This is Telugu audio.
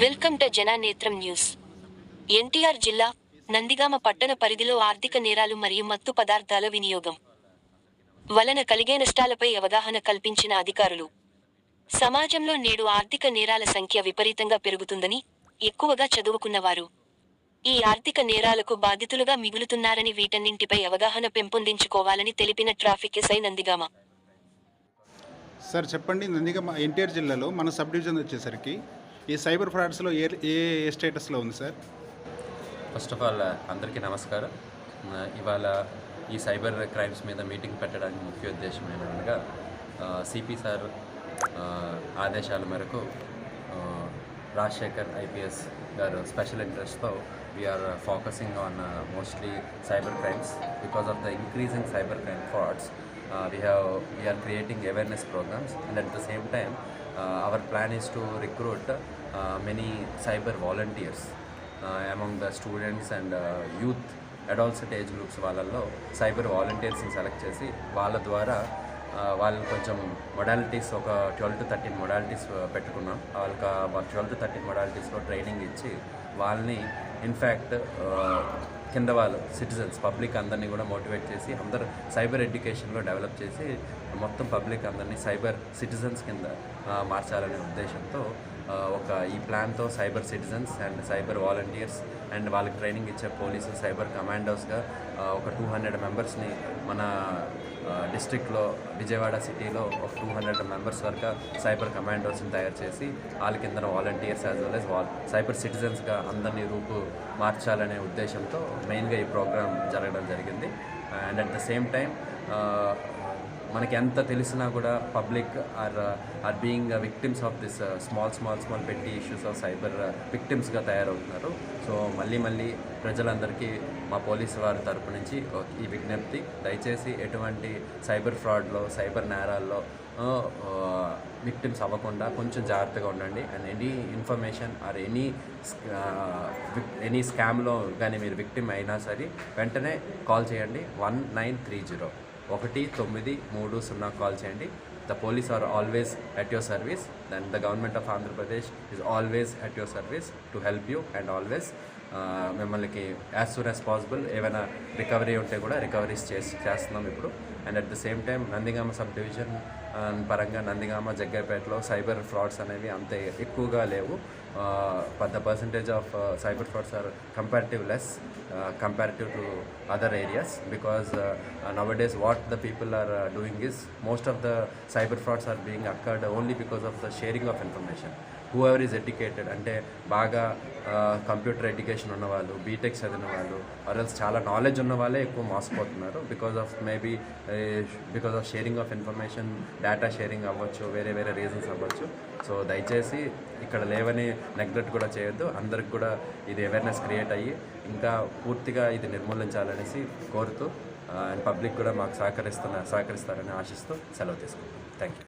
Welcome to Jananetram news. NTR జిల్లా నందిగామ పట్టణ పరిధిలో ఆర్థిక నేరాలు మరియు మత్తు పదార్థాల వినియోగం. వలన కలిగే నష్టాలపై అవగాహన కల్పించిన అధికారులు. సమాజంలో నేడు ఆర్థిక నేరాల సంఖ్య విపరీతంగా పెరుగుతుందని ఎక్కువగా చదువుకున్నవారు. ఈ ఆర్థిక నేరాలకు బాధితులుగా మిగులుతున్నారని వీటన్నింటిపై అవగాహన పెంపొందించుకోవాలని తెలిపిన ట్రాఫిక్ ఎస్ఐ నందిగామ. సార్ చెప్పండి నందిగామ ఎన్టీఆర్ జిల్లాలో మన సబ్ డివిజన్ వచ్చేసరికి ఈ సైబర్ ఫ్రాడ్స్లో ఏ ఏ స్టేటస్లో ఉంది సార్? ఫస్ట్ ఆఫ్ ఆల్ అందరికీ నమస్కారం. ఇవాళ ఈ సైబర్ క్రైమ్స్ మీద మీటింగ్ పెట్టడానికి ముఖ్య ఉద్దేశం ఏమనగా సిపి సార్ ఆదేశాల మేరకు రాజశేఖర్ ఐపీఎస్ గారు స్పెషల్ ఇంట్రెస్ట్తో we are focusing on mostly cyber crimes because of the increasing cyber crime frauds we have we are creating awareness programs and at the same time our plan is to recruit many cyber volunteers among the students and youth adolescent age groups వాళ్ళల్లో సైబర్ వాలంటీర్స్ని సెలెక్ట్ చేసి వాళ్ళ ద్వారా వాళ్ళని కొంచెం మొడాలిటీస్ ఒక ట్వెల్వ్ టు థర్టీన్ మొడాలిటీస్ పెట్టుకున్నాం. వాళ్ళకి ట్వెల్వ్ టు థర్టీన్ మొడాలిటీస్లో ట్రైనింగ్ ఇచ్చి వాళ్ళని ఇన్ఫ్యాక్ట్ కింద వాళ్ళు సిటిజన్స్ పబ్లిక్ అందరినీ కూడా మోటివేట్ చేసి అందరు సైబర్ ఎడ్యుకేషన్లో డెవలప్ చేసి మొత్తం పబ్లిక్ అందరినీ సైబర్ సిటిజన్స్ కింద మార్చాలనే ఉద్దేశంతో ఒక ఈ ప్లాన్తో cyber citizens and cyber volunteers and వాళ్ళకి ట్రైనింగ్ ఇచ్చే పోలీసు సైబర్ కమాండోస్గా ఒక టూ హండ్రెడ్ మెంబర్స్ని మన డిస్ట్రిక్ట్లో విజయవాడ సిటీలో ఒక టూ హండ్రెడ్ మెంబర్స్ వరకు సైబర్ కమాండోస్ని తయారు చేసి వాళ్ళ కింద volunteers as well as well cyber సిటిజన్స్గా అందరినీ రూపు మార్చాలనే ఉద్దేశంతో మెయిన్గా ఈ ప్రోగ్రామ్ జరగడం జరిగింది. And at the same time మనకి ఎంత తెలిసినా కూడా public are are being victims of this small small small petty issues of cyber విక్టిమ్స్గా తయారవుతున్నారు. సో మళ్ళీ మళ్ళీ ప్రజలందరికీ మా పోలీసు వారి తరపు నుంచి ఈ విజ్ఞప్తి. దయచేసి ఎటువంటి సైబర్ ఫ్రాడ్లో సైబర్ నేరాల్లో uh, uh, విక్టిమ్స్ అవ్వకుండా కొంచెం జాగ్రత్తగా ఉండండి. And any information or any any స్కామ్లో కానీ మీరు విక్టిమ్ అయినా సరే వెంటనే కాల్ చేయండి. One nine three zero. ఒకటి తొమ్మిది మూడు సున్నా కాల్ చేయండి. The police are always at your service then the government of Andhra Pradesh is always at your service to help you and always మిమ్మల్ని యాజ్ సూన్ యాజ్ పాసిబుల్ ఏమైనా రికవరీ ఉంటే కూడా రికవరీస్ చేసి చేస్తున్నాం ఇప్పుడు. And at the same time Nandigama sub division పరంగా నందిగామ జగ్గర్పేటలో సైబర్ ఫ్రాడ్స్ అనేవి అంత ఎక్కువగా లేవు. The percentage of cyber frauds are comparative less comparative to other areas because uh, days what the people are doing is most of the cyber frauds are being occurred only because of the sharing of information whoever is educated అంటే బాగా కంప్యూటర్ ఎడ్యుకేషన్ ఉన్నవాళ్ళు బీటెక్ చదివిన వాళ్ళు ఆర్ఎల్స్ చాలా నాలెడ్జ్ ఉన్న వాళ్ళే ఎక్కువ మోసపోతున్నారు because of maybe because of sharing of information data sharing అవ్వచ్చు వేరే వేరే రీజన్స్ అవ్వచ్చు. సో దయచేసి ఇక్కడ లేవని నెగ్లెక్ట్ కూడా చేయొద్దు. అందరికి కూడా ఇది అవేర్నెస్ క్రియేట్ అయ్యి ఇంకా పూర్తిగా ఇది నిర్మూలించాలనేసి కోరుతూ అండ్ పబ్లిక్ కూడా మాకు సహకరిస్తున్న సహకరిస్తారని ఆశిస్తూ సెలవు తీసుకుంటాం Thank you.